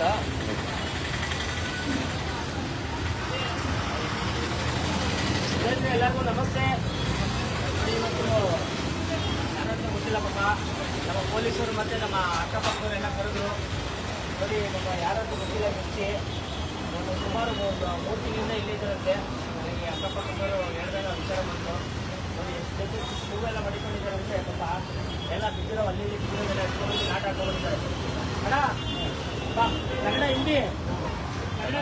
ಅಂತ. ಎಲ್ಲರಿಗೂ ನಮಸ್ತೆ. ಇವತ್ತು ಯಾರಂತ ಗೊತ್ತಿಲ್ಲ ಪಾಪ, ನಮ್ಮ ಪೊಲೀಸರು ಮತ್ತೆ ನಮ್ಮ ಅಕ್ಕಪಕ್ಕದವರೆಲ್ಲ ಕರೆದ್ರು. ನೋಡಿ ನಮ್ಮ ಯಾರಂತೂ ಗೊತ್ತಿಲ್ಲ ಮುಂಚೆ ಒಂದು ಸುಮಾರು ಒಂದು ಮೂರು ತಿಂಗಳಿಂದ ಇಲ್ಲೇ ಇದ್ದಾರಂತೆ. ನನಗೆ ಅಕ್ಕಪಕ್ಕದವರು ಹೇಳಿದಾಗ ವಿಚಾರ ಬಂತು ನೋಡಿ, ಎಷ್ಟು ಹೂವೆಲ್ಲ ಮಡಿಕೊಂಡಿದ್ದಾರೆ ಅಂದರೆ ಪಾಪ, ಎಲ್ಲ ಬಿದ್ದಿರೋ ಅಲ್ಲಿ ಬಿದ್ದಿರೋದೆಲ್ಲ ಎತ್ಕೊಂಡು ಆಟ ಆಡ್ಕೊಂಡಿದ್ದಾರೆ.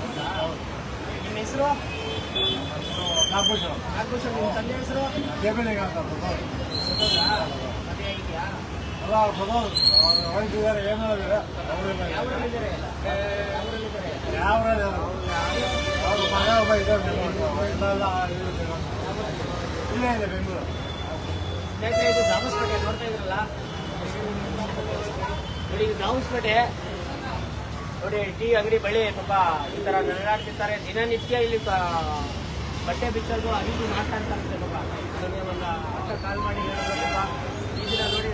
ನಿಮ್ಮ ಹೆಸರು? ನಾಗಭೂಷಣ್ ನಿಮ್ಮ ತಂದೆ ಹೆಸರು ಮದುವೆ ಆಗಿದ್ಯಾ? ಯಾವ ಊರಲ್ಲಿದ್ದಾರೆ? ಇಲ್ಲೇ ಇದೆ ಬೆಂಗಳೂರು. ಸ್ನೇಹಿತರೆ ಇದು ದಾಮಸ್ಪೇಟೆ ನೋಡ್ತಾ ಇದ್ರಲ್ಲ? ನೋಡಿ ದಾಮಸ್ಪೇಟೆ ನೋಡಿ, ಟೀ, ಅಂಗಡಿ ಬಳಿ ಪಾಪ ಈ ತರ ನಡೆದಾಡ್ತಿರ್ತಾರೆ ದಿನನಿತ್ಯ ಇಲ್ಲಿ ಬಟ್ಟೆ ಬಿಚ್ಚೋದು ಅದಿದು ಮಾಡ್ತಾ ಇರ್ತಾರೆ ಪಾಪ. ನನಗೆ ಒಂದು ಅಕ್ಕ ಕಾಲ್ ಮಾಡಿ ಈ ದಿನ ನೋಡಿ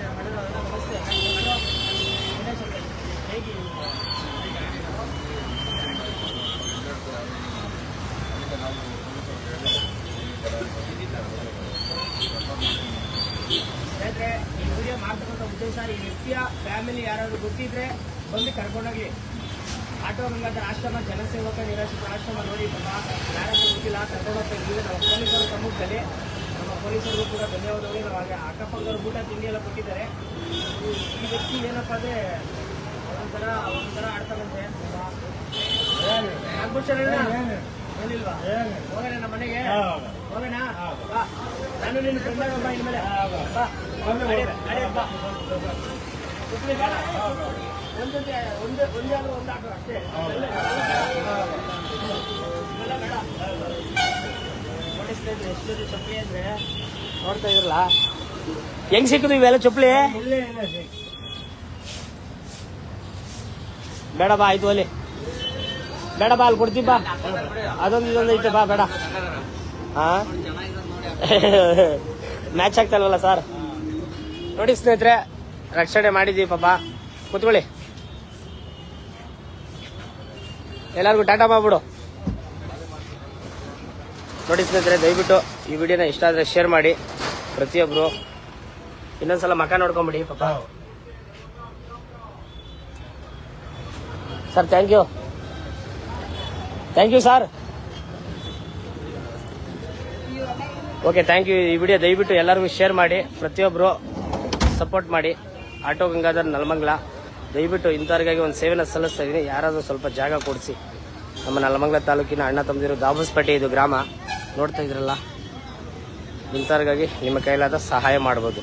ಹೇಗೆ ಸ್ನೇಹಿತರೆ ಈ ವಿಡಿಯೋ ಮಾಡ್ತಕ್ಕಂಥ ಉದ್ದೇಶ ಈ ನಿತ್ಯ ಫ್ಯಾಮಿಲಿ ಯಾರಾದರೂ ಗೊತ್ತಿದ್ರೆ ಬಂದು ಕರ್ಕೊಂಡೋಗಿ ಆಟೋ ಗಂಗಾಧರ ಆಶ್ರಮ, ಜನಸೇವಕ, ನಿರಾಶ್ರಿತ ಆಶ್ರಮ ನೋಡಿ ಪಾಪ ಯಾರಾದ್ರೂ ಗೊತ್ತಿಲ್ಲ ಕರ್ಕೊಂಡೋಗ್ತಾ ಇದ್ದೀವಿ. ನಮ್ಮ ಪೊಲೀಸರು ಸಮ್ಮುಖದಲ್ಲಿ ನಮ್ಮ ಪೊಲೀಸರಿಗೂ ಕೂಡ ಧನ್ಯವಾದಗಳು ನಾವು ಹಾಗೆ ಅಕ್ಕಪಕ್ಕದವ್ರು ಊಟ, ತಿಂಡಿ ಎಲ್ಲ ಕೊಟ್ಟಿದ್ದಾರೆ. ಈ- ವ್ಯಕ್ತಿ ಏನಪ್ಪ ಅಂದರೆ ಒಂಥರ ಒಂಥರ ಆಡ್ತಾನಂತೆ. ನಾಗಭೂಷಣ ಏನಿಲ್ವಾ ಹೋಗೋಣ ನಮ್ಮ ಮನೆಗೆ. ಹೋಗೋಣ? ಬಾ. ನಾನು ನಿನ್ನ ಫ್ರೆಂಡ್ ಬಾ ಇನ್ಮೇಲೆ. ಬಾ. ಬಾ ಬಾ. ಒಂದು ಒಂದು ಆಟೋ ಅಷ್ಟೇ ಚಪ್ಪಲಿ ಅಂದ್ರೆ ನೋಡ್ತಾ ಇದ್ರಲ್ಲ ಹೆಂಗ್ ಸಿಕ್ಕದು ಇವೆಲ್ಲ ಚಪ್ಪಲಿ. ಬೇಡ ಬಾ ಆಯ್ತು ಅಲ್ಲಿ ಬೇಡ ಬಾ ಅಲ್ಲಿ ಕೊಡ್ತೀವಿ ಬಾ. ಅದೊಂದು ಇದೊಂದು ಐತೆ ಬಾ ಬೇಡ. ಹಾ ಮ್ಯಾಚ್ ಆಗ್ತಲ್ವಲ್ಲ ಸರ್ ನೋಡಿ ಸ್ನೇಹಿತರೆ ರಕ್ಷಣೆ ಮಾಡಿದ್ದೀವಿ ಪಾಪ. ಕೂತ್ಕೊಳ್ಳಿ. ಎಲ್ಲರಿಗೂ ಟಾಟಾ ಮಾಡ್ಬಿಡು ನೋಡಿ ಸ್ನೇಹಿತರೆ ದಯವಿಟ್ಟು ಈ ವಿಡಿಯೋನ ಇಷ್ಟ ಆದರೆ ಶೇರ್ ಮಾಡಿ. ಪ್ರತಿಯೊಬ್ಬರು ಇನ್ನೊಂದ್ಸಲ ಮಕ ನೋಡ್ಕೊಂಬಿಡಿ ಪಾಪ. Sir thank you thank you sir okay thank you ಈ ವಿಡಿಯೋ ದಯವಿಟ್ಟು ಎಲ್ಲರಿಗೂ ಶೇರ್ ಮಾಡಿ. ಪ್ರತಿಯೊಬ್ಬರು ಸಪೋರ್ಟ್ ಮಾಡಿ. ಆಟೋ ಗಂಗಾಧರ್ ನಲಮಂಗಲ. ದಯವಿಟ್ಟು ಇಂಥವ್ರಿಗಾಗಿ ಒಂದು ಸೇವೆನ ಸಲ್ಲಿಸ್ತಾ ಇದ್ದೀನಿ. ಯಾರಾದರೂ ಸ್ವಲ್ಪ ಜಾಗ ಕೊಡಿಸಿ. ನಮ್ಮ ನಲ್ಲಮಂಗಲ ತಾಲೂಕಿನ ಅಣ್ಣ ತಮ್ಮದಿರು ದಾಬಸ್ಪೇಟೆ ಇದು ಗ್ರಾಮ. ನೋಡ್ತಾ ಇದ್ರಲ್ಲ? ಇಂಥವ್ರಿಗಾಗಿ ನಿಮ್ಮ ಕೈಲಾದ ಸಹಾಯ ಮಾಡ್ಬೋದು.